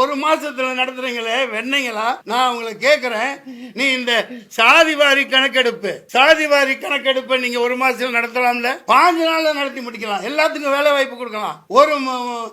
ஒரு மாசத்துல நடத்துறீங்களே வெண்ணைங்களா நான் உங்களை கேட்கிறேன் நீ இந்த சாதிவாரி கணக்கெடுப்பு சாதிவாரி கணக்கெடுப்பை நீங்க ஒரு மாசத்துல நடத்தலாம்ல? பாஞ்சு நாள்ல நடத்தி முடிக்கலாம். எல்லாத்துக்கும் வேலை வாய்ப்பு கொடுக்கலாம். ஒரு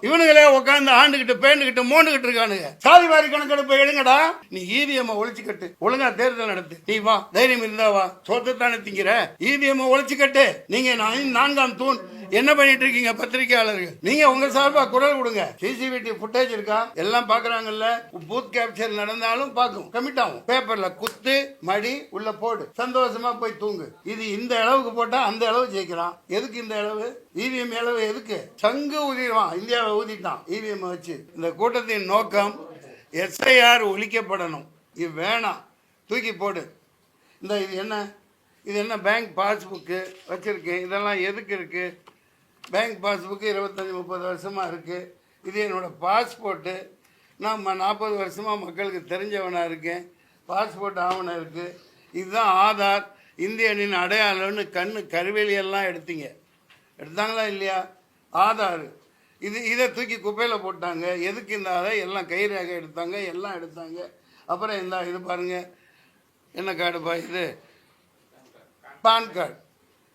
இவனுங்களே உட்காந்து ஆண்டுகிட்டு பேண்டுகிட்டு மோண்டுகிட்டு இருக்கானுங்க. சாதிவாரி கணக்கெடுப்பை எடுங்கடா. நீ ஈவிஎம் ஒழிச்சு கட்டு. ஒழுங்கா தேர்தல் நடத்து. நீ வா தைரியம் இருந்தா வா. சொத்தை தானே திங்கிற. ஈவிஎம் ஒழிச்சு கட்டு. நீங்க நான் நான்காம் தூண். என்ன பண்ணிட்டு இருக்கீங்க பத்திரிகையாளர்கள்? நீங்க உங்க சார்பா குரல் கொடுங்க. சிசிடிவி ஃபுட்டேஜ் இருக்கா? எல்லாம் பாக்குறாங்கல்ல? பூத் கேப்சர் நடந்தாலும் பார்க்கும். கமிட் ஆகும். பேப்பர்ல குத்து மடி உள்ள போடு. சந்தோஷமா போய் தூங்கு. இது இந்த அளவுக்கு போட்டா அந்த அளவு ஜெயிக்கிறான். எதுக்கு இந்த அளவு? இவிஎம் அளவு எதுக்கு? சங்கு ஊதிடுவான். இந்தியாவை ஊதிட்டான். இவிஎம் வச்சு. இந்த கூட்டத்தின் நோக்கம் எஸ்ஐஆர் ஒழிக்கப்படணும். இது வேணாம். தூக்கி போடு. இந்த இது என்ன? இது என்ன பேங்க் பாஸ்புக்கு வச்சுருக்கேன் இதெல்லாம் எதுக்கு இருக்குது பேங்க் பாஸ்புக்கு இருபத்தஞ்சி முப்பது வருஷமாக இருக்குது இது என்னோடய பாஸ்போர்ட்டு நான் ம- நாற்பது வருஷமாக மக்களுக்கு தெரிஞ்சவனாக இருக்கேன். பாஸ்போர்ட் ஆவணம் இருக்குது இதுதான் ஆதார். இந்தியனின் அடையாளம்னு கண்ணு கருவேலியெல்லாம் எடுத்தீங்க. எடுத்தாங்களா இல்லையா? ஆதார். இது இதை தூக்கி குப்பையில் போட்டாங்க. எதுக்கு இந்த அதை? எல்லாம் கை ரேகை எடுத்தாங்க எல்லாம் எடுத்தாங்க. அப்புறம் இந்த இது பாருங்கள் என்ன கார்டுப்பா இது? PAN card.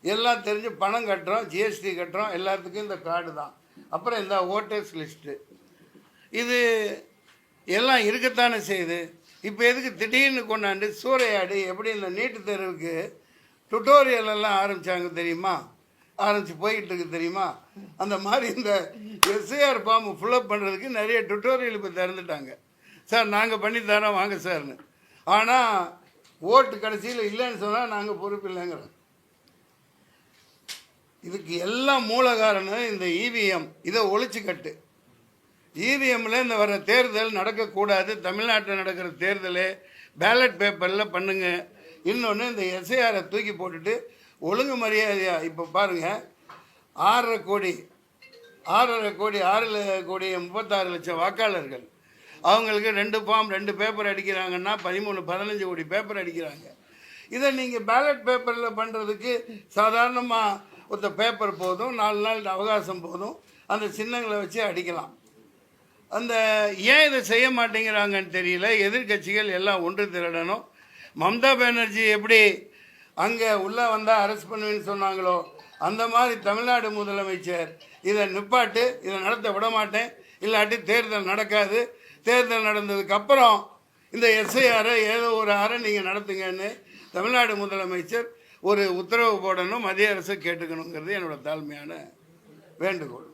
எல்லாம் தெரிஞ்சு பணம் கட்டுறோம் ஜிஎஸ்டி கட்டுறோம். எல்லாத்துக்கும் இந்த கார்டு தான். அப்புறம் இந்த ஓட்டர்ஸ் லிஸ்ட்டு. இது எல்லாம் இருக்கத்தானே செய்யுது. இப்போ எதுக்கு திடீர்னு கொண்டாண்டு சூறையாடு எப்படி இந்த நீட்டு தேர்வுக்கு டுட்டோரியல் எல்லாம் ஆரம்பித்தாங்க தெரியுமா? ஆரம்பிச்சு போய்கிட்டு இருக்கு தெரியுமா? அந்த மாதிரி இந்த எஸ்ஏஆர் ஃபார்ம் ஃபுல்லப் பண்ணுறதுக்கு நிறைய டுட்டோரியல் இப்போ திறந்துட்டாங்க. சார் நாங்கள் பண்ணி தரோம் வாங்க சார்னு. ஆனால் ஓட்டு கடைசியில் இல்லைன்னு சொன்னால் நாங்கள் பொறுப்பு இல்லைங்கிறோம். இதுக்கு எல்லாம் மூல காரணம் இந்த இவிஎம் இதை ஒழிச்சு கட்டு. இவிஎம்மில் இந்த வர தேர்தல் நடக்கக்கூடாது. தமிழ்நாட்டில் நடக்கிற தேர்தல் பேலட் பேப்பரில் பண்ணுங்க. இன்னொன்று இந்த எஸ்ஐஆரை தூக்கி போட்டுட்டு ஒழுங்கு மரியாதையா இப்போ பாருங்க ஆறரை கோடி ஆறரை கோடி ஆறு கோடி முப்பத்தாறு லட்சம் வாக்காளர்கள். அவங்களுக்கு ரெண்டு ஃபார்ம் ரெண்டு பேப்பர் அடிக்கிறாங்கன்னா பதிமூணு பதினஞ்சு கோடி பேப்பர் அடிக்கிறாங்க. இதை நீங்கள் பேலட் பேப்பரில் பண்ணுறதுக்கு சாதாரணமாக ஒருத்த பேப்பர் போதும் நாலு நாள் அவகாசம் போதும் அந்த சின்னங்களை வச்சு அடிக்கலாம். அந்த ஏன் இதை செய்ய மாட்டேங்கிறாங்கன்னு தெரியல. எதிர்க்கட்சிகள் எல்லாம் ஒன்று திரடணும். மம்தா பானர்ஜி எப்படி அங்கே உள்ளே வந்தால் அரெஸ்ட் பண்ணுவேன்னு சொன்னாங்களோ அந்த மாதிரி தமிழ்நாடு முதலமைச்சர் இதை நிப்பாட்டு இதை நடத்த விட மாட்டேன். இல்லாட்டி தேர்தல் நடக்காது. தேர்தல் நடந்ததுக்கப்புறம் இந்த எஸ்ஐஆரை ஏதோ ஒரு ஆரை நீங்கள் நடத்துங்கன்னு தமிழ்நாடு முதலமைச்சர் ஒரு உத்தரவு போடணும் மத்திய அரசு கேட்டுக்கணுங்கிறது என்னோட தாழ்மையான வேண்டுகோள்.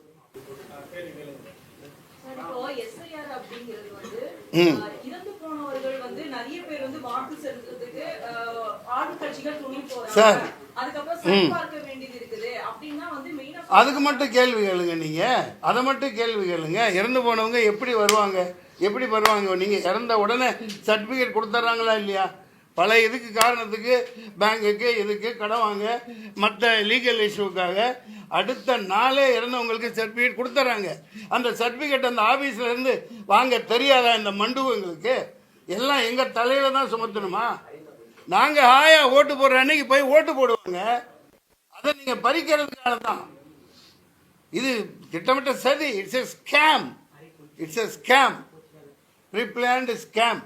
சார், அதுக்கு மட்டும் கேள்வி கேளுங்க நீங்க. அதை மட்டும் கேள்வி கேளுங்க. இறந்து போனவங்க எப்படி வருவாங்க? எப்படி வருவாங்க? நீங்க இறந்த உடனே சர்டிபிகேட் கொடுத்துட்றாங்களா இல்லையா? பல இதுக்கு காரணத்துக்கு பேங்குக்கு இதுக்கு கடன் வாங்க மற்ற லீகல் இஷ்யூக்காக அடுத்த நாளே இறந்தவங்களுக்கு சர்டிஃபிகேட் கொடுத்துட்றாங்க அந்த சர்டிஃபிகேட் அந்த ஆஃபீஸ்லேருந்து வாங்க தெரியாதா இந்த மண்டுவங்களுக்கு எல்லாம் எங்கள் தலையில தான் சுமத்தணுமா? நாங்கள் ஹாயா ஓட்டு போடுற அன்னைக்கு போய் ஓட்டு போடுவாங்க. அதை நீங்கள் பறிக்கிறதுக்காக தான். இது திட்டமிட்ட சதி. It's a scam it's a scam preplanned scam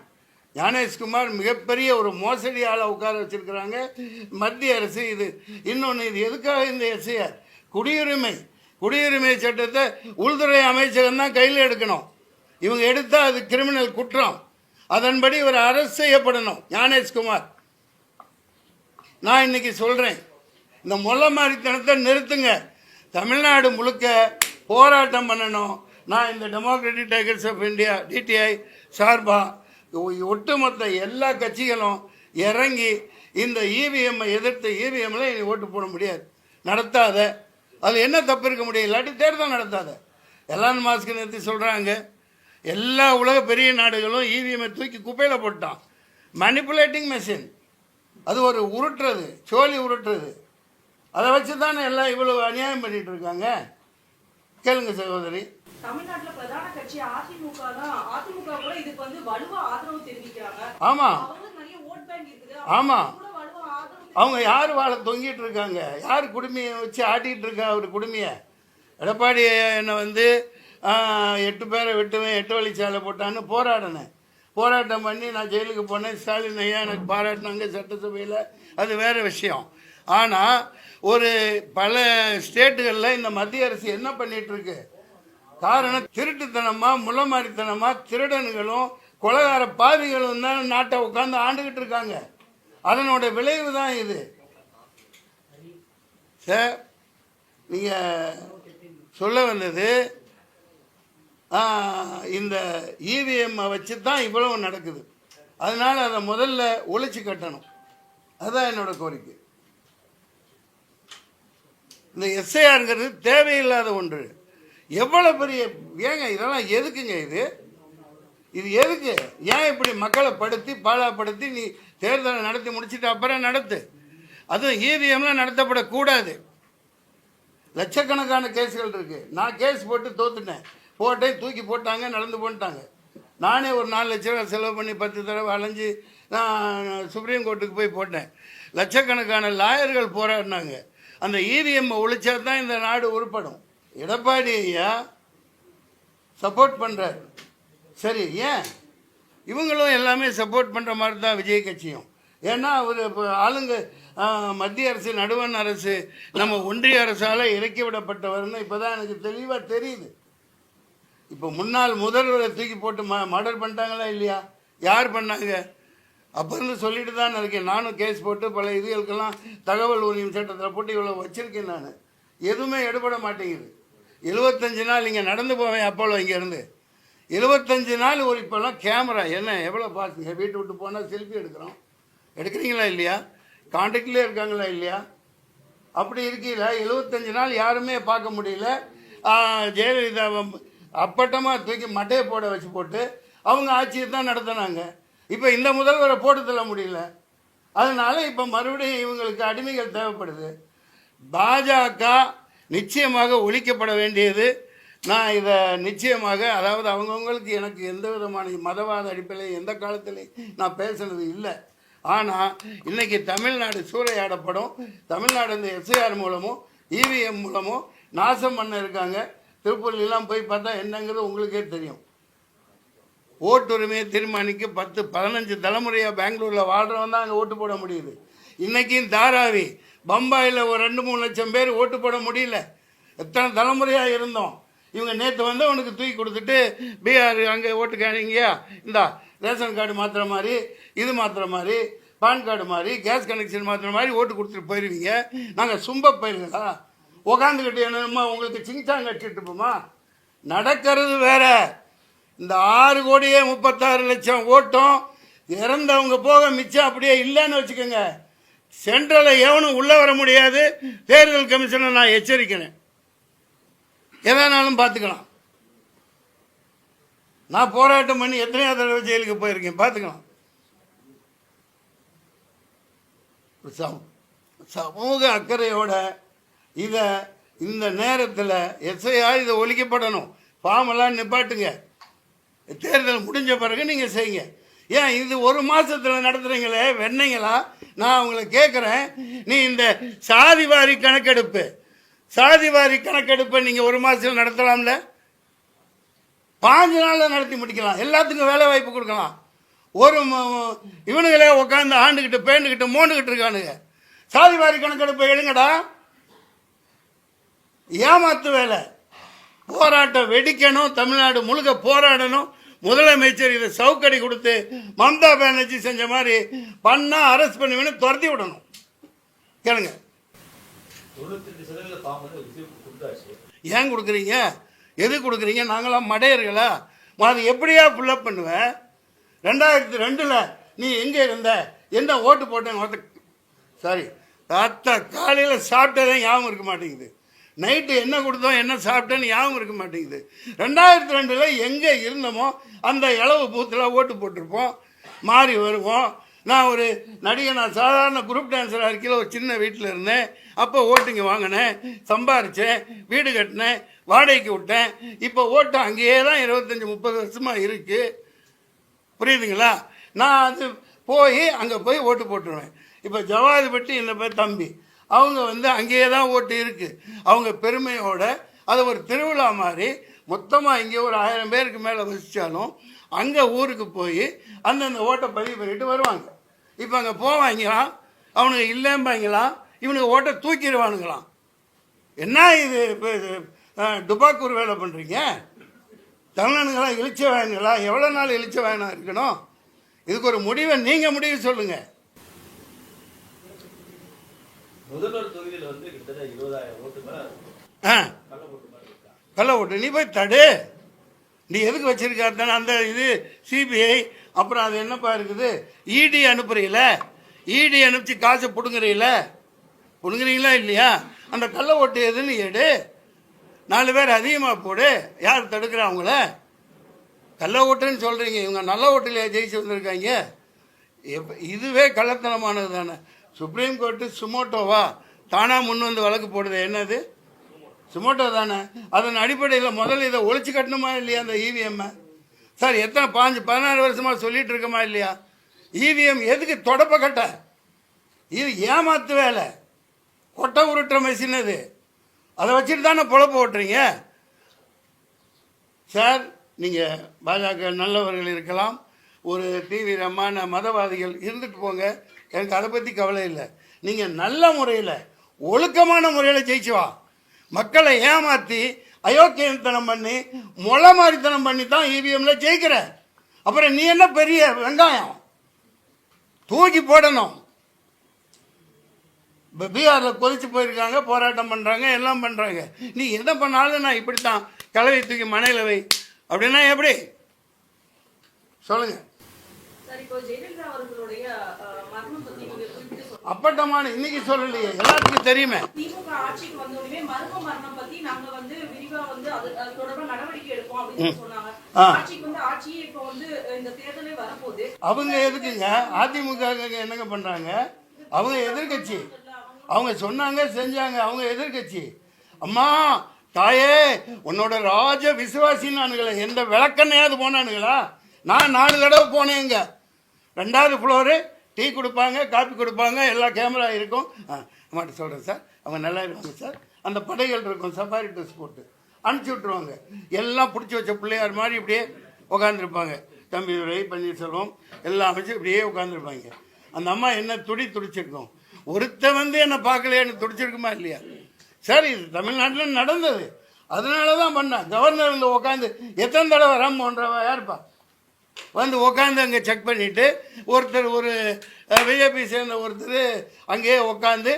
Gyanesh Kumar மிகப்பெரிய ஒரு மோசடி ஆளை உட்கார வச்சிருக்கிறாங்க. மத்திய அரசு இது. இன்னொன்று இது எதுக்காக இந்த எஸ்ஐஆர்? குடியுரிமை. குடியுரிமை சட்டத்தை உள்துறை அமைச்சகம் தான் கையில் எடுக்கணும். இவங்க எடுத்தால் அது கிரிமினல் குற்றம். அதன்படி இவர் அரசு செய்யப்படணும். ஞானேஷ்குமார். நான் இன்னைக்கு சொல்கிறேன் இந்த மொல்ல மாதிரித்தனத்தை நிறுத்துங்க. தமிழ்நாடு முழுக்க போராட்டம் பண்ணணும். நான் இந்த Democratic Tigers of India DTI சார்பாக ஒட்டுமொத்த எல்லா கட்சிகளும் இறங்கி இந்த இவிஎம்மை எதிர்த்து இவிஎம்மில் இனி ஓட்டு போட முடியாது. நடத்தாத. அது என்ன தப்பு இருக்க முடியும்? இல்லாட்டி தேர்தல் நடத்தாத. எலான் மாஸ்க் நிறுத்தி சொல்கிறாங்க எல்லா உலக பெரிய நாடுகளும் இவிஎம்மை தூக்கி குப்பையில் போட்டான். மணிப்புலேட்டிங் மெஷின் அது ஒரு உருட்டுறது. சோழி உருட்டுறது. அதை வச்சு தானே எல்லாம் இவ்வளோ அநியாயம் பண்ணிகிட்டு இருக்காங்க? கேளுங்க சகோதரி. தமிழ்நாட்டுல பிரதான கட்சி அதிமுக தான். அதிமுக கூட இதுக்கு வந்து வலுவா ஆதரவு தெரிவிக்கிறாங்க. ஆமாம் அவங்களுக்கு நிறைய ஓட் பேங்க் இருக்குது. ஆமா. அவங்க யார் வாழ தொங்கிட்டு இருக்காங்க? யார் குடுமையை வச்சு ஆட்டிகிட்டு இருக்கா அவர் குடுமையை? எடப்பாடி என்னை வந்து எட்டு பேரை வெட்டுவேன் எட்டு வழிச்சாலை போட்டான்னு போராடினேன். போராட்டம் பண்ணி நான் ஜெயிலுக்கு போனேன். ஸ்டாலின் ஐயா எனக்கு பாராட்டினாங்க சட்டசபையில். அது வேற விஷயம். ஆனால் ஒரு பல ஸ்டேட்டுகளில் இந்த மத்திய அரசு என்ன பண்ணிட்டு இருக்கு? காரணம் திருட்டுத்தனமா முளமாரித்தனமா திருடனுங்களும் கொலகார பாவிகளும் தான் நாட்டை உட்காந்து ஆண்டுகிட்டு இருக்காங்க. அதனோட விளைவு தான் இது. சார் நீங்கள் சொல்ல வந்தது இந்த இவிஎம்மை வச்சு தான் இவ்வளவு நடக்குது. அதனால அதை முதல்ல ஒழிச்சு கட்டணும். அதுதான் என்னோட கோரிக்கை. இந்த எஸ்ஐஆருங்கிறது தேவையில்லாத ஒன்று. எவ்வளோ பெரிய ஏங்க இதெல்லாம் எதுக்குங்க இது? இது எதுக்கு? ஏன் இப்படி மக்களை படுத்தி பாழாப்படுத்தி நீ தேர்தலை நடத்தி முடிச்சிட்டு அப்புறம் நடத்து? அதுவும் இவிஎம்லாம் நடத்தப்படக்கூடாது. லட்சக்கணக்கான கேஸ்கள் இருக்குது நான் கேஸ் போட்டு தோத்துட்டேன். போட்டேன் தூக்கி போட்டாங்க நடந்து போட்டாங்க நானே ஒரு நாலு லட்ச ரூபா செலவு பண்ணி பத்து தடவை அலைஞ்சு நான் சுப்ரீம் கோர்ட்டுக்கு போய் போட்டேன். லட்சக்கணக்கான லாயர்கள் போராடினாங்க. அந்த இவிஎம்மை ஒழிச்சா தான் இந்த நாடு உருப்படும். எடப்பாடி ஐயா சப்போர்ட் பண்ணுறார் சரி ஏன்? இவங்களும் எல்லாமே சப்போர்ட் பண்ணுற மாதிரி தான் விஜய் கட்சியும். ஏன்னா அவர் இப்போ ஆளுங்க மத்திய அரசு நடுவண் அரசு நம்ம ஒன்றிய அரசால் இறக்கி விடப்பட்டவர்னு இப்போ தான் எனக்கு தெளிவாக தெரியுது. இப்போ முன்னாள் முதல்வரை தூக்கி போட்டு ம மர்டர் பண்ணிட்டாங்களா இல்லையா? யார் பண்ணாங்க? அப்போ இருந்து சொல்லிட்டு தான் இருக்கேன். நானும் கேஸ் போட்டு பல இதுகளுக்கெல்லாம் தகவல் உரிமை சட்டத்தில் போட்டு இவ்வளோ வச்சுருக்கேன் நான். எதுவுமே எடுபட மாட்டேங்குது. எழுபத்தஞ்சு நாள் இங்கே நடந்து போவேன் அப்போலோ இங்கேருந்து. எழுபத்தஞ்சு நாள் ஒரு இப்போல்லாம் கேமரா. என்ன எவ்வளோ பார்த்துங்க வீட்டு விட்டு போனால் செல்ஃபி எடுக்கிறோம். எடுக்கிறீங்களா இல்லையா? காண்டாக்ட்லேயே இருக்காங்களா இல்லையா? அப்படி இருக்கையில் எழுபத்தஞ்சு நாள் யாருமே பார்க்க முடியல. ஜெயலலிதா ஜெயலலிதாவை அப்பட்டமாக தூக்கி மட்டையை போட வச்சு போட்டு அவங்க ஆட்சியை தான் நடத்தினாங்க. இப்போ இந்த முதல்வரை போட்டு தள்ள முடியல. அதனால் இப்போ மறுபடியும் இவங்களுக்கு அடிமைகள் தேவைப்படுது. பாஜக நிச்சயமாக ஒழிக்கப்பட வேண்டியது. நான் இதை நிச்சயமாக அதாவது அவங்கவுங்களுக்கு எனக்கு எந்த விதமான மதவாத அடிப்படையில் எந்த காலத்திலையும் நான் பேசுனது இல்லை. ஆனால் இன்னைக்கு தமிழ்நாடு சூறையாடப்படும். தமிழ்நாடு இந்த எஸ்ஐஆர் மூலமும் இவிஎம் மூலமும் நாசம் பண்ண இருக்காங்க. திருப்பூர்லாம் போய் பார்த்தா என்னங்கிறது உங்களுக்கே தெரியும். ஓட்டுரிமையை தீர்மானிக்க பத்து பதினஞ்சு தலைமுறையாக பெங்களூரில் வாழ்கிறவன் தான் அங்கே ஓட்டு போட முடியுது. இன்றைக்கும் தாராவி பம்பாயில் ஒரு ரெண்டு மூணு லட்சம் பேர் ஓட்டு போட முடியல. எத்தனை தலைமுறையாக இருந்தோம். இவங்க நேற்று வந்து உனக்கு தூக்கி கொடுத்துட்டு பீகார் அங்கே ஓட்டு கேட்டீங்கயா இந்தா ரேஷன் கார்டு மாற்றுற மாதிரி இது மாற்றுற மாதிரி பான் கார்டு மாதிரி கேஸ் கனெக்ஷன் மாற்றுற மாதிரி ஓட்டு கொடுத்துட்டு போயிடுவீங்க நாங்கள் சும்ப போயிருங்களா உக்காந்துக்கிட்டு என்னமா உங்களுக்கு சிங்சாங் கட்டிட்டு இருப்போமா? நடக்கிறது வேற. இந்த ஆறு கோடியே முப்பத்தாறு லட்சம் ஓட்டம் இறந்தவங்க போக மிச்சம் அப்படியே இல்லைன்னு வச்சுக்கோங்க. சென்ட்ரலில் எவனும் உள்ளே வர முடியாது. தேர்தல் கமிஷனை நான் எச்சரிக்கிறேன். எதனாலும் பார்த்துக்கலாம். நான் போராட்டம் பண்ணி எத்தனையோ தடவை ஜெயிலுக்கு போயிருக்கேன். பார்த்துக்கலாம். சமூக அக்கறையோட இதை இந்த நேரத்தில் எஸ்ஐயா இதை ஒழிக்கப்படணும். ஃபார்மெல்லாம் நிப்பாட்டுங்க. தேர்தல் முடிஞ்ச பிறகு நீங்கள் செய்யுங்க. ஏன் இது ஒரு மாதத்தில் நடத்துகிறீங்களே வெண்ணீங்களா நான் உங்களை கேட்குறேன் நீ இந்த சாதிவாரி கணக்கெடுப்பு சாதிவாரி கணக்கெடுப்பை நீங்கள் ஒரு மாதத்தில் நடத்தலாம்ல? பாஞ்சு நாளில் நடத்தி முடிக்கலாம். எல்லாத்துக்கும் வேலை வாய்ப்பு கொடுக்கலாம். ஒரு இவனுங்களே உட்காந்து ஆண்டுக்கிட்டு பேண்டுக்கிட்டு மோண்டுக்கிட்டு இருக்கானுங்க. சாதிவாரி கணக்கெடுப்பை எழுங்கடா ஏமாத்து வேலை. போராட்டம் வெடிக்கணும். தமிழ்நாடு முழுக்க போராடணும். முதலமைச்சர் இதை சவுக்கடி கொடுத்து மம்தா பானர்ஜி செஞ்ச மாதிரி பண்ணா அரெஸ்ட் பண்ணுவேன்னு துரத்தி விடணும். கேளுங்க. ஏன் கொடுக்குறீங்க? எது கொடுக்குறீங்க? நாங்களாம் மடையர்களா? அது எப்படியா ஃபுல்லப் பண்ணுவேன்? ரெண்டாயிரத்தி ரெண்டில் நீ எங்கே இருந்த? என்ன ஓட்டு போட்டேன் சாரி தாத்தா காலையில் சாப்பிட்டதே ஞாபகம் இருக்க மாட்டேங்குது. நைட்டு என்ன கொடுத்தோம் என்ன சாப்பிட்டேன்னு யாவும் இருக்க மாட்டேங்குது. ரெண்டாயிரத்தி ரெண்டில் எங்கே இருந்தோமோ அந்த இளவு பூத்தில் ஓட்டு போட்டிருப்போம். மாறி வருவோம். நான் ஒரு நடிகை நான் சாதாரண குரூப் டான்ஸராக இருக்கையில் ஒரு சின்ன வீட்டில் இருந்தேன். அப்போ ஓட்டுங்க வாங்கினேன் சம்பாரித்தேன் வீடு கட்டினேன் வாடகைக்கு விட்டேன். இப்போ ஓட்டு அங்கேயே தான் இருபத்தஞ்சி முப்பது வருஷமாக இருக்குது புரியுதுங்களா? நான் அது போய் அங்கே போய் ஓட்டு போட்டுருவேன். இப்போ ஜவாதிபட்டி என்ன பேர் தம்பி. அவங்க வந்து அங்கேயே தான் ஓட்டு இருக்குது அவங்க பெருமையோட அதை ஒரு திருவிழா மாதிரி மொத்தமாக இங்கே ஒரு ஆயிரம் பேருக்கு மேலே வசித்தாலும் அங்கே ஊருக்கு போய் அந்தந்த ஓட்டை பதிவு பண்ணிட்டு வருவாங்க. இப்போ அங்கே போவாங்களாம் அவனுக்கு இல்லைம்பாங்களாம் இவனுக்கு ஓட்டை தூக்கிடுவானுங்களாம். என்ன இது? இப்போ இது டுபாக்கூர் வேலை பண்ணுறீங்க தமிழனுங்களாம் இழிச்ச வேணுங்களா எவ்வளோ நாள் இழிச்ச வேணா இருக்கணும்? இதுக்கு ஒரு முடிவை நீங்கள் முடிவு சொல்லுங்கள் முதல்வர் தொகுதியில் வந்து கிட்டத்தட்ட இருபதாயிரம் ஓட்டு கள்ள ஓட்டு நீ போய் தடு. நீ எதுக்கு வச்சிருக்க தானே? அந்த இது சிபிஐ அப்புறம் அது என்னப்பா இருக்குது? இடி அனுப்புறீல? இடி அனுப்பிச்சு காசை பிடுங்குறீல? பிடுங்குறீங்களா இல்லையா? அந்த கள்ள ஓட்டு எதுன்னு எடு. நாலு பேர் அதிகமாக போடு. யார் தடுக்கிறா அவங்கள? கள்ள ஓட்டுன்னு சொல்கிறீங்க இவங்க நல்ல ஓட்டில் ஜெயிச்சு வந்திருக்காங்க? இதுவே கள்ளத்தனமானது தானே. சுப்ரீம் கோர்ட்டு சுமோட்டோவா? தானாக முன் வந்து வழக்கு போடுது என்னது? சுமோட்டோ தானே? அதன் அடிப்படையில் முதல்ல இதை ஒழிச்சு கட்டணுமா இல்லையா அந்த இவிஎம்மை சார் எத்தனை பாஞ்சு பதினாறு வருஷமாக சொல்லிட்டு இருக்கோமா இல்லையா? இவிஎம் எதுக்கு தொடப்ப கட்ட? இது ஏமாத்து வேலை. கொட்டை உருட்டுற மெஷின் அது. அதை வச்சுட்டு தானே பொழப்பு ஓட்டுறீங்க? சார் நீங்கள் பாஜக நல்லவர்கள் இருக்கலாம். ஒரு தீவிரமான மதவாதிகள் இருந்துட்டு போங்க. எனக்கு அதை பற்றி கவலை இல்லை. நீங்கள் நல்ல முறையில் ஒழுக்கமான முறையில் ஜெயிச்சு வா. மக்களை ஏமாற்றி அயோக்கியத்தனம் பண்ணி மொளை மாதிரித்தனம் பண்ணி தான் இவிஎம்ல ஜெயிக்கிற. அப்புறம் நீ என்ன பெரிய வெங்காயம்? தூக்கி போடணும். இப்போ பீகாரில் கொதிச்சு போயிருக்காங்க போராட்டம் பண்ணுறாங்க எல்லாம் பண்ணுறாங்க நீ என்ன பண்ணாலும் நான் இப்படித்தான். கிளவி தூக்கி மனையில் வை. அப்படின்னா எப்படி? சொல்லுங்கள் அப்பட்டமான இன்னைக்கு சொல்லலையே எல்லாத்துக்கும் தெரியுமே. திமுக ஆட்சிக்கு வந்தோடனே மர்ம மரணம் பத்தி நாங்க வந்து விரிவா வந்து அது தொடர்பா நடவடிக்கை எடுப்போம் அப்படின்னு சொன்னாங்க. ஆட்சிக்கு வந்து ஆட்சியே இப்போ வந்து இந்த தேர்தலே வரப்போகுது. அவங்க எதுக்குங்க? அதிமுக ங்க என்னங்க பண்ணுறாங்க அவங்க எதிர்க்கட்சி. அவங்க சொன்னாங்க செஞ்சாங்க. அவங்க எதிர்க்கட்சி. அம்மா தாயே உன்னோட ராஜ விசுவாசின்னானுங்களே எந்த விளக்கண்ணையாவது போனானுங்களா? நான் நாலு தடவை போனேங்க. ரெண்டாவது ஃப்ளோரு டீ கொடுப்பாங்க காப்பி கொடுப்பாங்க எல்லா கேமரா இருக்கும். ஆ சொல்கிறேன் சார். அவங்க நல்லா இருப்பாங்க சார். அந்த படைகள் இருக்கும் சஃபாரி ட்ரெஸ் போட்டு. அனுப்பிச்சி விட்ருவாங்க எல்லாம் பிடிச்சி வச்ச பிள்ளையார் மாதிரி இப்படியே உட்காந்துருப்பாங்க தம்பி ரை பன்னீர்செல்வம் எல்லாம் அமைச்சு இப்படியே உட்காந்துருப்பாங்க அந்த அம்மா என்ன துடி துடிச்சிருக்கும். ஒருத்தன் வந்து என்னை பார்க்கலையான்னு துடிச்சிருக்குமா இல்லையா? சார் இது தமிழ்நாட்டில் நடந்தது. அதனால தான் பண்ணேன். கவர்னர் உட்காந்து எத்தனை தடவை ராம்மோன்றவ யாருப்பா? வந்து உட்காந்து அங்கே செக் பண்ணிவிட்டு ஒருத்தர் ஒரு பிஜேபி சேர்ந்த ஒருத்தர் அங்கேயே உட்காந்து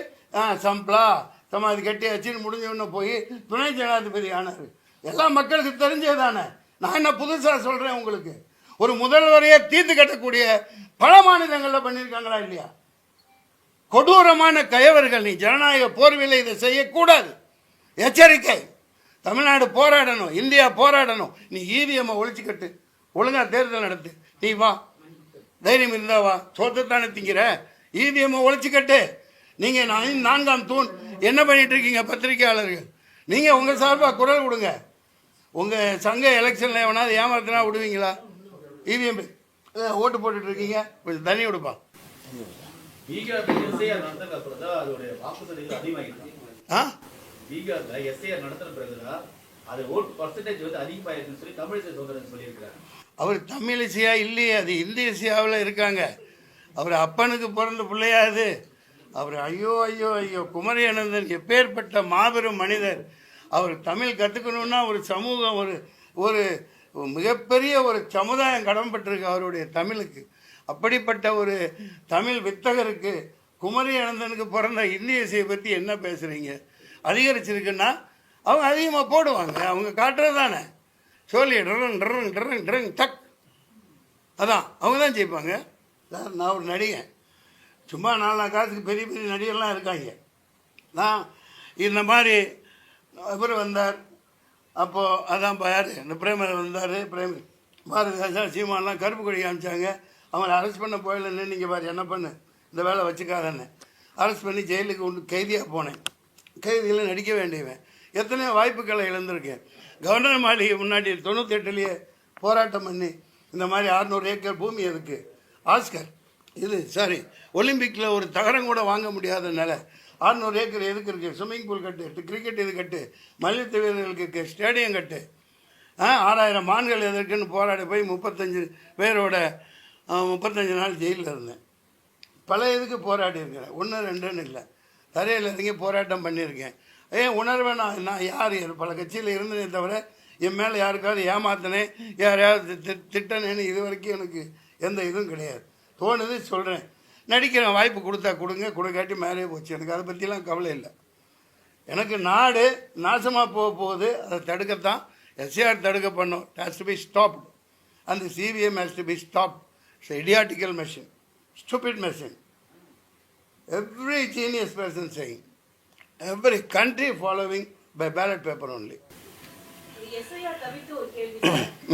சம்பளா சமாதி கட்டி வச்சுன்னு முடிஞ்சவொன்னே போய் துணை ஜனாதிபதி ஆனார். எல்லாம் மக்களுக்கு தெரிஞ்சே தானே நான் என்ன புதுசாக சொல்கிறேன் உங்களுக்கு? ஒரு முதல்வரையே தீர்த்து கட்டக்கூடிய பல மாநிலங்களில் பண்ணியிருக்காங்களா இல்லையா? கொடூரமான கயவர்கள் நீ ஜனநாயக போர்விலை இதை செய்யக்கூடாது. எச்சரிக்கை. தமிழ்நாடு போராடணும் இந்தியா போராடணும். நீ ஈவிஎம்மை ஒழிச்சுக்கட்டு ஒழுங்கா தேர்தல் நடத்து. நீ வா. தைரியம் இருந்தா வா. சோத்தத்தானே திங்கிற? இவிஎம்மை ஒழிச்சுக்கட்டு நீங்கள் நான் நான்காம் தூண். என்ன பண்ணிட்டு இருக்கீங்க பத்திரிகையாளர்கள்? நீங்கள் உங்கள் சார்பாக குரல் கொடுங்க. உங்கள் சங்க எலெக்ஷனில் எவனாவது ஏமாத்தினா விடுவீங்களா? இவிஎம் ஓட்டு போட்டுட்டு இருக்கீங்க. கொஞ்சம் தண்ணி விடுப்பா பீகார்ல எஸ்ஐஆர் நடந்ததுக்கு அப்புறம் தான் அதோடைய வாக்கு சதவீதம் அதிகமாகிருக்கு. ஆ? பீகார்ல எஸ்ஐஆர் நடத்தின பிறகுதான் அது ஓட் பர்சன்டேஜ் வந்து அதிகமாயிருக்குன்னு சொல்லி தமிழிசை சௌந்தரன் சொல்லியிருக்கிறாங்க அவர் தமிழிசையா இல்லையே அது இந்தியசியாவில் இருக்காங்க. அவர் அப்பனுக்கு பிறந்த பிள்ளையா அது அவர் ஐயோ ஐயோ ஐயோ குமரி அனந்தன் எப்பேற்பட்ட மாபெரும் மனிதர். அவர் தமிழ் கற்றுக்கணுன்னா ஒரு சமூகம் ஒரு ஒரு மிகப்பெரிய ஒரு சமுதாயம் கடன்பட்டிருக்கு அவருடைய தமிழுக்கு. அப்படிப்பட்ட ஒரு தமிழ் வித்தகருக்கு குமரி அனந்தனுக்கு பிறந்த இந்திய இசையை பற்றி என்ன பேசுகிறீங்க அதிகரிச்சிருக்குன்னா அவங்க அதிகமாக போடுவாங்க. அவங்க காட்டுறது தானே சோழி ட்ரங் ட்ரங் ட்ரங் ட்ரங் டக். அதான் அவங்க தான் ஜெயிப்பாங்க. சார் நான் ஒரு நடிகன். சும்மா நாலு காலத்துக்கு பெரிய பெரிய நடிகர்லாம் இருக்காங்க. நான் இந்த மாதிரி இவர் வந்தார். அப்போது அதான் யார்? இந்த பிரேமர் வந்தார். பிரேமி பாரதிதாசா சீமான்லாம் கருப்பு கொடி காமிச்சாங்க. அவங்கள அரெஸ்ட் பண்ண போயில நீங்கள் பாரு என்ன பண்ணு? இந்த வேலை வச்சுக்காதன்னு. அரெஸ்ட் பண்ணி ஜெயிலுக்கு ஒன்று கைதியாக போனேன். கைதியில் நடிக்க வேண்டியவன். எத்தனையோ வாய்ப்புகளை இழந்திருக்கேன். கவர்னர் மாளிகை முன்னாடி தொண்ணூத்தெட்டுலேயே போராட்டம் பண்ணி இந்த மாதிரி அறநூறு ஏக்கர் பூமி இருக்கு. ஆஸ்கர் இது சாரி ஒலிம்பிக்கில் ஒரு தகரம் கூட வாங்க முடியாத நிலை அறநூறு ஏக்கர் எதுக்கு இருக்குது ஸ்விம்மிங் பூல் கட்டு கிரிக்கெட் இது கட்டு மல்யுத்த வீரர்களுக்கு ஸ்டேடியம் கட்டு. ஆ, ஆறாயிரம் மான்கள் எதற்குன்னு போராடி போய் முப்பத்தஞ்சு பேரோட முப்பத்தஞ்சு நாள் ஜெயிலில் இருந்தேன். பல இதுக்கு போராடி இருக்கிறேன். ஒன்று ரெண்டுன்னு இல்லை. தரையில் இறங்கி போராட்டம் பண்ணியிருக்கேன். ஏன் உணர்வை நான்? நான் யார்? பல கட்சியில் இருந்தனே தவிர என் மேலே யாருக்காவது ஏமாத்தினேன் யாரையாவது திட்டனேன்னு இது வரைக்கும் எனக்கு எந்த இதுவும் கிடையாது. தோணுது சொல்கிறேன் நடிக்கிறேன் வாய்ப்பு கொடுத்தா கொடுங்க கொடுக்காட்டி மேலே போச்சு. எனக்கு அதை பற்றிலாம் கவலை இல்லை. எனக்கு நாடு நாசமாக போக போகுது. அதை தடுக்கத்தான் எஸ்ஏஆர் தடுக்க பண்ணும். ஹேஸ் டு பி ஸ்டாப் அந்த CBM has to be stop it's idiotical machine stupid machine every genius person செய்யும் every country following by ballot paper.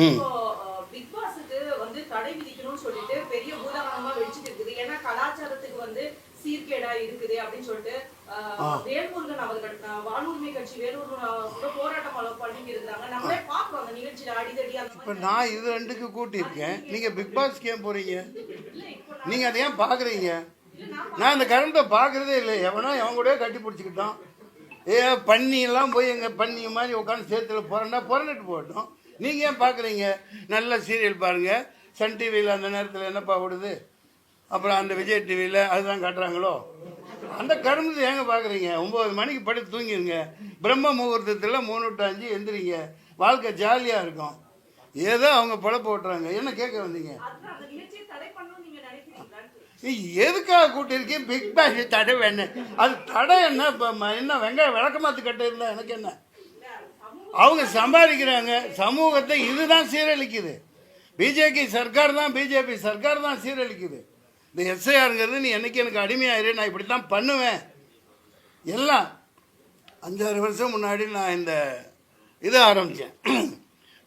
இப்போ அஹ், பிக் பாஸுக்கு வந்து தடை விதிக்கணும்னு சொல்லிட்டு பெரிய பூதாகரமா வெடிச்சிட்டு இருக்குது. ஏன்னா கலாச்சாரத்துக்கு வந்து சீர்கேடா இருக்குது அப்படின்னு சொல்லிட்டு வேல்முருகன் அவர்கள் வாழ்வுரிமை கட்சி வேலூர் கூட போராட்டம் அளவு பண்ணிட்டு இருக்காங்க நம்மளே பாக்குறோம் அந்த நிகழ்ச்சியில அடிதடி இப்போ நான் இது ரெண்டுக்கு கூட்டியிருக்கேன். நீங்கள் பிக் பாஸ்க்கு ஏன் இப்போ நீங்கள் அதை ஏன் பார்க்குறீங்க? இல்ல நான் இந்த அந்த கரண்ட்டை பார்க்குறதே இல்லை. எவனோ எவன் கூட கட்டி பிடிச்சிக்கிட்டான் ஏ பன்னி போய் எங்கள் பன்னி மாதிரி உட்காந்து சேத்துல புரண்டா புரண்டுட்டு போகட்டும். நீங்கள் ஏன் பார்க்குறீங்க நல்ல சீரியல் பாருங்கள் சன் டிவியில் அந்த நேரத்தில் என்னப்பா ஓடுது? அப்புறம் அந்த விஜய் டிவியில் அதுதான் காட்டுறாங்களோ? அந்த கரும்பு ஏங்க பார்க்குறீங்க ஒம்பது மணிக்கு படுத்து தூங்கிடுங்க பிரம்ம முகூர்த்தத்தில் மூணு டு அஞ்சு எந்திரிங்க. வாழ்க்கை ஜாலியாக இருக்கும். ஏதோ அவங்க பழப்பு ஓட்டுறாங்க என்ன கேட்க வந்தீங்க அதுதான் அந்த நிகழ்ச்சியை தடை பண்ணணும்னு நீங்க நினைக்கிறீங்களான்னு நீ எதுக்காக கூட்டியிருக்கேன்? பிக் பாஸ் தடை வேணும் அது தடை என்ன? இப்போ என்ன வெங்காயம் விளக்கமாத்து கட்ட இல்லை எனக்கு என்ன? அவங்க சம்பாதிக்கிறாங்க. சமூகத்தை இதுதான் சீரழிக்குது. பிஜேபி சர்க்கார் தான் பிஜேபி சர்க்கார் தான் சீரழிக்குது. இந்த எஸ்ஐஆருங்கிறது நீ என்னைக்கு எனக்கு அடிமையாயிரு நான் இப்படி தான் பண்ணுவேன். எல்லாம் அஞ்சாறு வருஷம் முன்னாடி நான் இந்த இதை ஆரம்பித்தேன்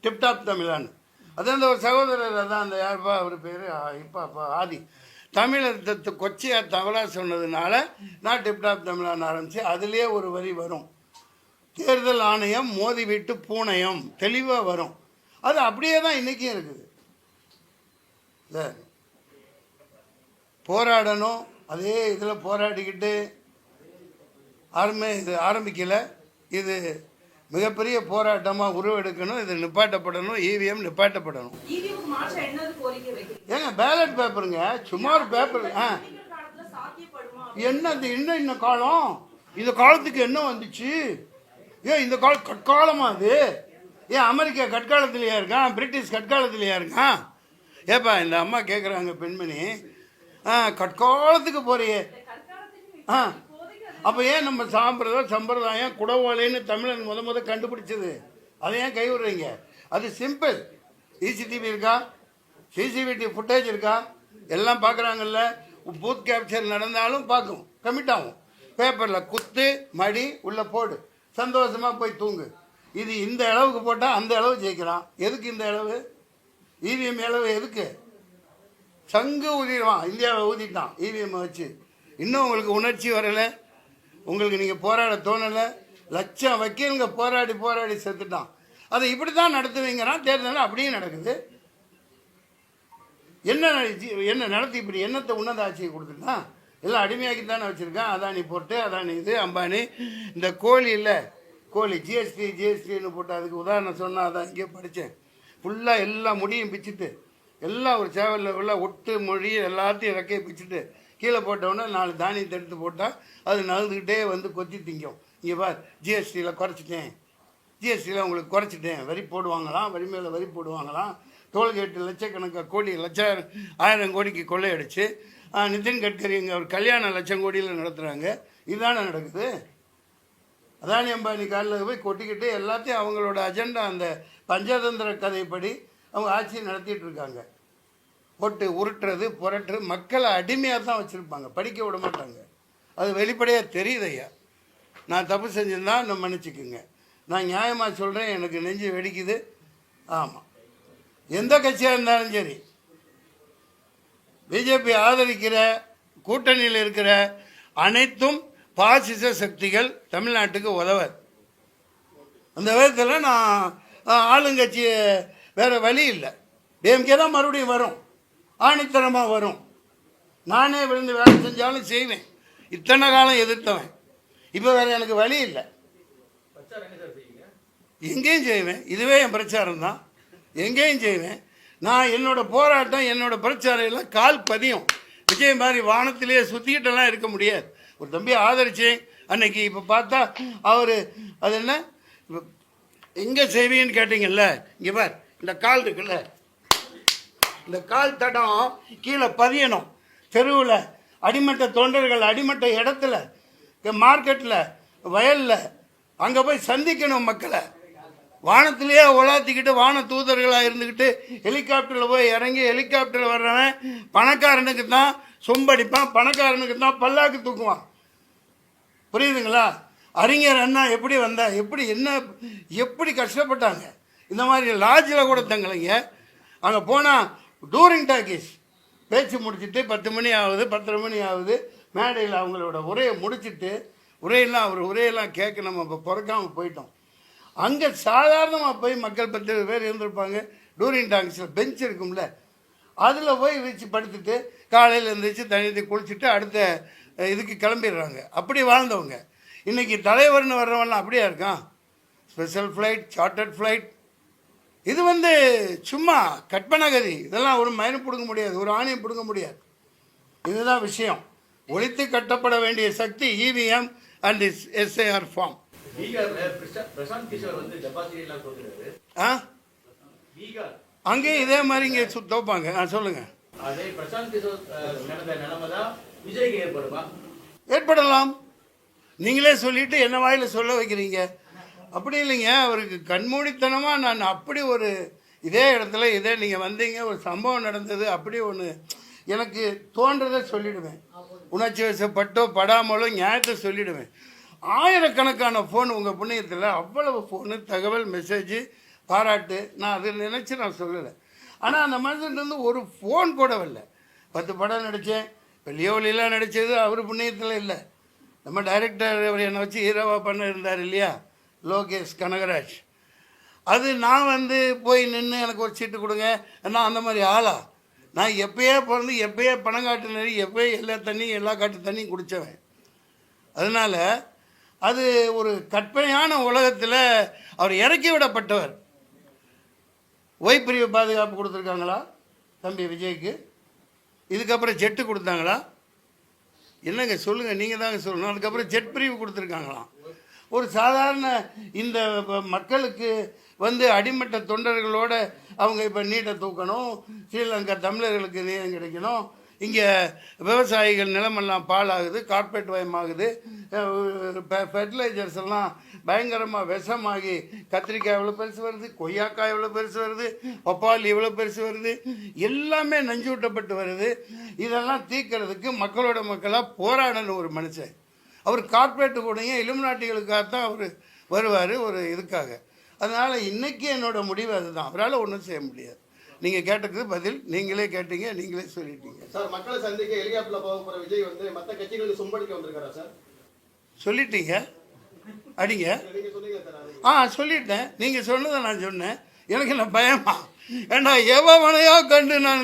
டிப்டாப் தமிழான்னு. அது அந்த ஒரு சகோதரர் அதான் அந்த யாருப்பா அவர் பேர்? இப்போ அப்பா ஆதி. தமிழர்த்தத்து கொச்சையாக தவறாக சொன்னதுனால நான் டிப்டாப் தமிழான்னு ஆரம்பித்து அதுலேயே ஒரு வரி வரும். தேர்தல் ஆணையம் மோதி விட்டு பூனையம். தெளிவாக வரும். அது அப்படியே தான் இன்றைக்கும் இருக்குது. சார் போராடணும். அதே இதில் போராடிக்கிட்டு ஆரம்பி இது ஆரம்பிக்கலை. இது மிகப்பெரிய போராட்டமாக உருவெடுக்கணும் இது நிப்பாட்டப்படணும் இவிஎம் நிப்பாட்டப்படணும். என்னது கோரிக்கை வைக்கிறீங்க? ஏங்க பேலட் பேப்பருங்க சும்மா ஒரு பேப்பர் ஆ. என்ன இன்னும் இந்த காலம்? இந்த காலத்துக்கு என்ன வந்துச்சு? ஏன் இந்த காலம் கற்காலமா அது? ஏன் அமெரிக்கா கற்காலத்திலேயா இருக்கான்? பிரிட்டிஷ் கற்காலத்திலேயா இருக்கான்? ஏப்பா இந்த அம்மா கேட்குறாங்க பெண்மணி. ஆ கற்காலத்துக்கு போறியே. ஆ. அப்போ ஏன் நம்ம சாம்பிரதாயம் சம்பிரதாயம் குடவோலைன்னு தமிழன் முத முத கண்டுபிடிச்சது? அதை ஏன் கைவிடுறீங்க. அது சிம்பிள் சிசிடிவி இருக்கா? சிசிடிவி ஃபுட்டேஜ் இருக்கா? எல்லாம் பார்க்குறாங்கல்ல பூத் கேப்சர் நடந்தாலும் பார்க்கும் கமிட் ஆகும். பேப்பரில் குத்து மடி உள்ளே போடு. சந்தோஷமாக போய் தூங்கு. இது இந்த அளவுக்கு போட்டால் அந்த அளவு ஜெயிக்கிறான். எதுக்கு இந்த அளவு? இவிஎம் அளவு எதுக்கு? சங்கு ஊதிடுவான். இந்தியாவை ஊதிட்டான். இவிஎம் வச்சு. இன்னும் உங்களுக்கு உணர்ச்சி வரலை? உங்களுக்கு நீங்கள் போராட தோணலை. லட்சம் வக்கீலுங்க போராடி போராடி செத்துட்டான். அதை இப்படி தான் நடத்துவீங்கிறான். தேர்தல் அப்படியே நடக்குது. என்ன என்ன நடத்தி இப்படி என்னத்தை உன்னத ஆட்சியை கொடுத்துருக்கான் எல்லாம் அடிமையாக்கி தானே வச்சுருக்கான். அதானி போட்டு அதானி இது அம்பானி. இந்த கோழி இல்லை. கோழி ஜிஎஸ்டி ஜிஎஸ்டின்னு போட்டு அதுக்கு உதாரணம் சொன்னால் அதான் இங்கே படித்தேன் ஃபுல்லாக எல்லா முடியும் பிச்சுட்டு. எல்லாம் ஒரு சேவலில் உள்ள ஒட்டு மொழி எல்லாத்தையும் இறக்கையை பிச்சுட்டு கீழே போட்டவுடனே நாலு தானியத்தை எடுத்து போட்டால் அது நகர்ந்துக்கிட்டே வந்து கொத்தி திங்கும். இங்கே பார் ஜிஎஸ்டியில் குறைச்சிட்டேன். ஜிஎஸ்டியில் உங்களுக்கு குறைச்சிட்டேன். வரி போடுவாங்களாம் வரி மேலே வரி போடுவாங்களாம். டோல்கேட்டு லட்சக்கணக்காக கோடி லட்சம் ஆயிரம் கோடிக்கு கொள்ளையடிச்சு. நிதின் கட்கரி இங்கே ஒரு கல்யாண லட்சம் கோடியில் நடத்துகிறாங்க இதுதானே நடக்குது? அதானி அம்பானி காலில் போய் கொட்டிக்கிட்டு எல்லாத்தையும் அவங்களோட அஜெண்டா அந்த பஞ்சதந்திர கதைப்படி அவங்க ஆட்சியை நடத்திட்டு இருக்காங்க. போட்டு உருட்டுறது புரட்டுறது மக்களை அடிமையாக தான் வச்சுருப்பாங்க. படிக்க விட மாட்டாங்க. அது வெளிப்படையாக தெரியுது ஐயா. நான் தப்பு செஞ்சிருந்தா நான் மன்னிச்சுக்குங்க. நான் நியாயமாக சொல்கிறேன் எனக்கு நெஞ்சு வெடிக்குது. ஆமாம் எந்த கட்சியாக இருந்தாலும் சரி. பிஜேபி ஆதரிக்கிற கூட்டணியில் இருக்கிற அனைத்தும் பாசிச சக்திகள் தமிழ்நாட்டுக்கு உதவாது. அந்த விதத்தில் நான் ஆளுங்கட்சி வேறு வழி இல்லை. டிஎம்கே தான் மறுபடியும் வரும். ஆணித்தரமாக வரும். நானே விழுந்து வேலை செஞ்சாலும் செய்வேன். இத்தனை காலம் எதிர்த்தவன். இப்போ வேற எனக்கு வழி இல்லை. எங்கேயும் செய்வேன். இதுவே என் பிரச்சாரம் தான். எங்கேயும் செய்வேன். நான் என்னோட போராட்டம் என்னோட பிரச்சாரம் எல்லாம் கால் பதியும். விஜய் மாதிரி வானத்திலேயே சுற்றிக்கிட்டெல்லாம் இருக்க முடியாது. ஒரு தம்பி ஆதரிச்சேன். அன்னைக்கு இப்போ பார்த்தா அவர் அது என்ன? எங்கே செய்வீங்கன்னு கேட்டீங்கல்ல? இங்கே பார் இந்த கால் இருக்குல்ல? இந்த கால் தடம் கீழே பதியணும். தெருவில் அடிமட்ட தொண்டர்கள் அடிமட்ட இடத்துல மார்க்கெட்டில் வயலில் அங்கே போய் சந்திக்கணும் மக்களை. வானத்திலேயே உலாத்திக்கிட்டு வான தூதர்களாக இருந்துக்கிட்டு ஹெலிகாப்டரில் போய் இறங்கி ஹெலிகாப்டரில் வர்றவன் பணக்காரனுக்கு தான் சொம்படிப்பான் பணக்காரனுக்கு தான் பல்லாக்கு தூக்குவான். புரியுதுங்களா? அறிஞர் அண்ணா எப்படி வந்தா எப்படி என்ன எப்படி கஷ்டப்பட்டாங்க? இந்த மாதிரி லாட்ஜில் கூட தங்கலைங்க. அங்கே போனால் டூரிங் டாக்கீஸ் பேச்சு முடிச்சிட்டு பத்து மணி ஆகுது பத்தரை மணி ஆகுது. மேடையில் அவங்களோட உரையை முடிச்சுட்டு உரையெல்லாம் அவர் உரையெல்லாம் கேட்க நம்ம இப்போ பிறக்காமல் போயிட்டோம். அங்கே சாதாரணமாக போய் மக்கள் பத்து பேர் இருந்திருப்பாங்க. டூரிங் டாங்கிஸில் பெஞ்ச் இருக்கும்ல. அதில் போய் வச்சு படுத்துட்டு காலையில் எழுந்திரிச்சு தண்ணி குளிச்சுட்டு அடுத்த இதுக்கு கிளம்பிடுறாங்க. அப்படி வாழ்ந்தவங்க. இன்றைக்கி தலைவர்னு வர்றவன்லாம் அப்படியா இருக்கான்? ஸ்பெஷல் ஃப்ளைட் சார்ட்டர்ட் ஃப்ளைட் இது வந்து சும்மா கற்பனகதி. இதெல்லாம் ஒரு மயனை பிடுங்க முடியாது ஒரு ஆணையை பிடுங்க முடியாது. இதுதான் விஷயம். ஒழித்து கட்டப்பட வேண்டிய சக்தி இவிஎம் அண்ட் எஸ்ஏஆர் ஃபார்ம் ஆ? அங்கேயும் இதே மாதிரி இங்கே சு தோப்பாங்க. ஆ சொல்லுங்கள் ஏற்படலாம். நீங்களே சொல்லிட்டு என்ன வாயில் சொல்ல வைக்கிறீங்க? அப்படி இல்லைங்க அவருக்கு கண்மூடித்தனமாக நான் அப்படி ஒரு இதே இடத்துல இதே நீங்கள் வந்தீங்க ஒரு சம்பவம் நடந்தது அப்படி ஒன்று எனக்கு தோன்றதை சொல்லிடுவேன். உணர்ச்சி வசப்பட்டோ படாமலோ நியாயத்தை சொல்லிடுவேன். ஆயிரக்கணக்கான ஃபோன் உங்கள் புண்ணியத்தில் அவ்வளவு ஃபோனு தகவல் மெசேஜ் பாராட்டு நான் அதை நினச்சி நான் சொல்லலை. ஆனால் அந்த மனுஷன்ட்டு ஒரு ஃபோன் கூட வரல பத்து படம் நடித்தேன் இப்போ லியோலிலாம் நடித்தது அவர் புண்ணியத்தில் இல்லை. நம்ம டைரக்டர் அவர் என்னை வச்சு ஹீரோவாக பண்ண இருந்தார் இல்லையா? லோகேஷ் கனகராஜ். அது நான் வந்து போய் நின்று எனக்கு ஒரு சீட்டு கொடுங்க. நான் அந்த மாதிரி ஆளா? நான் எப்பயே பிறந்து எப்பயே பணம் காட்டு நெறி எப்பயே எல்லா தண்ணியும் எல்லா காட்டு தண்ணியும் குடித்தவன் அதனால் அது ஒரு கற்பனையான உலகத்தில் அவர் இறக்கி விடப்பட்டவர். ஒய் பிரிவு பாதுகாப்பு கொடுத்துருக்காங்களா? தம்பி விஜய்க்கு. இதுக்கப்புறம் ஜெட்டு கொடுத்தாங்களா? என்னங்க சொல்லுங்கள் நீங்கள் தாங்க சொல்லணும். அதுக்கப்புறம் ஜெட் பிரிவு கொடுத்துருக்காங்களாம். ஒரு சாதாரண இந்த மக்களுக்கு வந்து அடிமட்ட தொண்டர்களோட அவங்க இப்போ நீட்டை தூக்கணும் ஸ்ரீலங்கா தமிழர்களுக்கு நீரம் கிடைக்கணும். இங்கே விவசாயிகள் நிலமெல்லாம் பாழாகுது கார்பரேட் வயமாகுது. ஃபெர்டிலைசர்ஸ் எல்லாம் பயங்கரமாக விஷமாகி கத்திரிக்காய் எவ்வளோ பெருசு வருது கொய்யாக்காய் எவ்வளோ பெருசு வருது பப்பாளி எவ்வளோ பெருசு வருது எல்லாமே நஞ்சூட்டப்பட்டு வருது. இதெல்லாம் தீர்க்கறதுக்கு மக்களோட மக்களாக போராடணும் ஒரு மனுஷன். அவர் கார்ப்பரேட்டு கூடயும் இலுமினாட்டிகளுக்காக தான் அவர் வருவார் ஒரு இதுக்காக. அதனால் இன்னைக்கு என்னோட முடிவு அதுதான். அவரால் ஒன்றும் செய்ய முடியாது. நீங்கள் கேட்டதுக்கு பதில். நீங்களே கேட்டீங்க நீங்களே சொல்லிட்டீங்க. சார் மக்களை சந்திக்க ஹெலிகாப்டர்ல போக போற விஜய் வந்து மத்த கட்சிகளுக்கு சும்படிக்க வந்திருக்காரா சார்? சொல்லிட்டீங்க. அடிங்க. ஆ சொல்லிட்டேன். நீங்கள் சொன்னதை நான் சொன்னேன். எனக்கு என்ன பயமா? ஏண்டா எவனையோ கண்டு நான்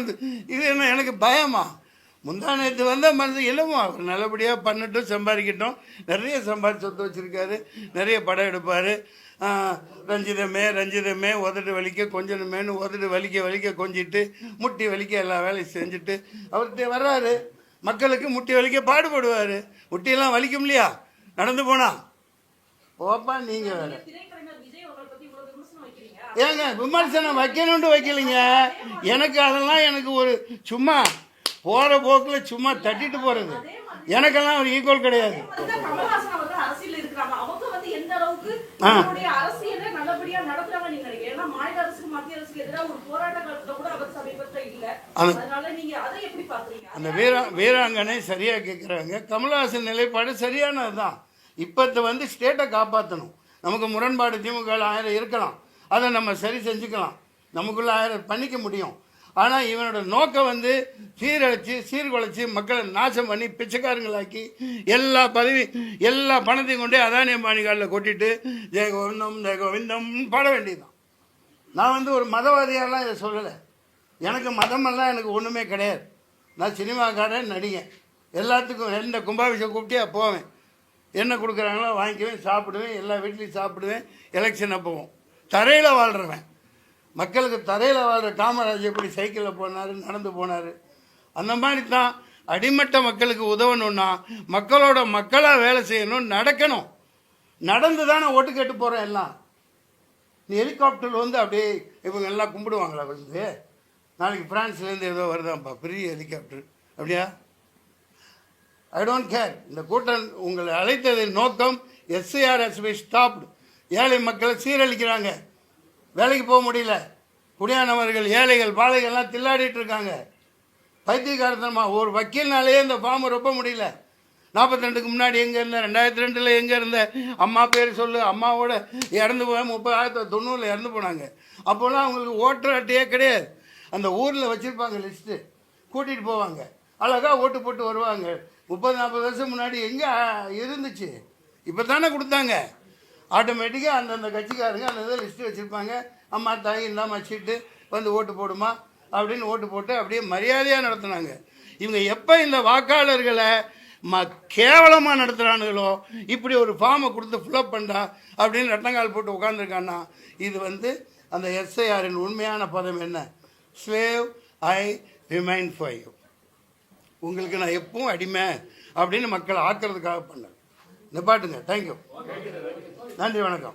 இது என்ன எனக்கு பயமா? முந்தா நேற்று வந்த மனசு இல்லைமா அவர் நல்லபடியாக பண்ணட்டும் சம்பாதிக்கட்டும். நிறைய சம்பாதி சொத்து வச்சுருக்காரு. நிறைய படம் எடுப்பார். ரஞ்சிதமே ரஞ்சிதமே உதடு வலிக்க கொஞ்சணுமேனு உதடு வலிக்க வலிக்க கொஞ்சிட்டு முட்டி வலிக்க எல்லா வேலையும் செஞ்சுட்டு அவர்கிட்ட வர்றாரு. மக்களுக்கு முட்டி வலிக்க பாடுபடுவார். முட்டியெல்லாம் வலிக்கும் இல்லையா? நடந்து போனா. ஓப்பா நீங்கள் வேறு. ஏங்க விமர்சனம் வைக்கணும்னு வைக்கலைங்க. எனக்கு அதெல்லாம் எனக்கு ஒரு சும்மா போகிற போக்கில் சும்மா தட்டிட்டு போகிறது எனக்கெல்லாம் ஒரு ஈக்குவல் கிடையாது. ஆ. அந்த வீரா வீராங்கனை சரியாக கேட்குறாங்க கமலஹாசன் நிலைப்பாடு சரியானது தான் இப்போத்த வந்து ஸ்டேட்டை காப்பாற்றணும் நமக்கு முரண்பாடு திமுக ஆயிரம் இருக்கலாம். அதை நம்ம சரி செஞ்சுக்கலாம். நமக்குள்ள ஆயிரம் பண்ணிக்க முடியும். ஆனால் இவனோட நோக்கம் வந்து சீரழிச்சு சீர்குலைச்சி மக்களை நாசம் பண்ணி பிச்சைக்காரங்களாக்கி எல்லா பதவி எல்லா பணத்தையும் கொண்டு அதானி அம்பானி காலில் கொட்டிட்டு ஜெய கோவிந்தம் ஜெய கோவிந்தம் பாட வேண்டியதுதான். நான் வந்து ஒரு மதவாதியாலாம் இதை சொல்லலை. எனக்கு மதமெல்லாம் எனக்கு ஒன்றுமே கிடையாது. நான் சினிமாக்காரன் நடிகன். எல்லாத்துக்கும் எந்த கும்பாபிஷம் கூப்பிட்டே போவேன். என்ன கொடுக்குறாங்களோ வாங்கிக்குவேன் சாப்பிடுவேன் எல்லா வீட்லேயும் சாப்பிடுவேன் எலெக்ஷன் அப்போவும். தரையில் வாழ்கிறவன் மக்களுக்கு தரையில் வாழ்கிற காமராஜ் எப்படி சைக்கிளில் போனார் நடந்து போனார்? அந்த மாதிரி தான் அடிமட்ட மக்களுக்கு உதவணும்னா மக்களோட மக்களாக வேலை செய்யணும் நடக்கணும். நடந்து தானே ஓட்டு கேட்டு போகிறோம் எல்லாம். நீ ஹெலிகாப்டரில் வந்து அப்படியே இவங்க எல்லாம் கும்பிடுவாங்களா வந்து? நாளைக்கு பிரான்ஸ்லேருந்து ஏதோ வருதாம்ப்பா பெரிய ஹெலிகாப்டர் அப்படியா? ஐ டோன்ட் கேர் இந்த கூட்டம் உங்களை அழைத்ததின் நோக்கம் எஸ்ஐஆர் எஸ் பி ஸ்டாப்டு ஏழை மக்களை சீரழிக்கிறாங்க. வேலைக்கு போக முடியல. குடியானவர்கள் ஏழைகள் பாலைகள்லாம் தில்லாடிட்டு இருக்காங்க. பைத்தியகாரத்தனமாக ஒரு வக்கீல்னாலேயே இந்த ஃபார்ம் ரொம்ப முடியல. நாற்பத்தி ரெண்டுக்கு முன்னாடி எங்கே இருந்த ரெண்டாயிரத்தி ரெண்டில் எங்கே இருந்த அம்மா பேர் சொல்லு அம்மாவோட இறந்து போய் முப்பது ஆயிரத்தி தொண்ணூறில் இறந்து போனாங்க. அப்போல்லாம் அவங்களுக்கு ஓட்டர் அட்டையே கிடையாது. அந்த ஊரில் வச்சுருப்பாங்க லிஸ்ட்டு கூட்டிகிட்டு போவாங்க. அழகாக ஓட்டு போட்டு வருவாங்க. முப்பது நாற்பது வருஷம் முன்னாடி எங்கே இருந்துச்சு? இப்போ தானே கொடுத்தாங்க. ஆட்டோமேட்டிக்காக அந்தந்த கட்சிக்காரங்க அந்த இதை லிஸ்ட்டு வச்சுருப்பாங்க. அம்மா தாய் இந்தாம்மா வச்சுட்டு வந்து ஓட்டு போடுமா? அப்படின்னு ஓட்டு போட்டு அப்படியே மரியாதையாக நடத்துனாங்க. இவங்க எப்போ இந்த வாக்காளர்களை ம கேவலமாக நடத்துகிறானுங்களோ இப்படி ஒரு ஃபார்மை கொடுத்து ஃபில்அப் பண்ணா அப்படின்னு ரெட்டங்கால் போட்டு உட்காந்துருக்கான்னா இது வந்து அந்த எஸ்ஐஆரின் உண்மையான பதம் என்ன? ஸ்வேவ் ஐ ரிமைன் ஃபை உங்களுக்கு நான் எப்பவும் அடிமை அப்படின்னு மக்களை ஆக்கிறதுக்காக பண்ணேன். நிப்பாட்டுங்க. தேங்க்யூ நன்றி வணக்கம்.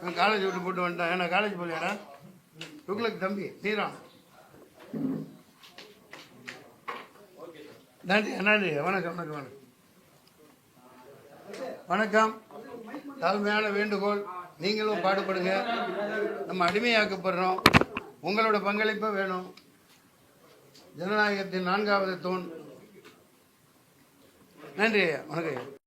நான் காலேஜ் விட்டு போட்டு வந்துட்டேன். நான் காலேஜ் போலியாடா துக்ளக் தம்பி நீரா நன்றி நன்றி. வணக்கம் வணக்கம் வணக்கம். வணக்கம். தாழ்மையான வேண்டுகோள். நீங்களும் பாடுபடுங்க. நம்ம அடிமையாக்கப்படுறோம். உங்களோட பங்களிப்பை வேணும். ஜனநாயகத்தின் நான்காவது தூண். நன்றி ஐயா வணக்கம்.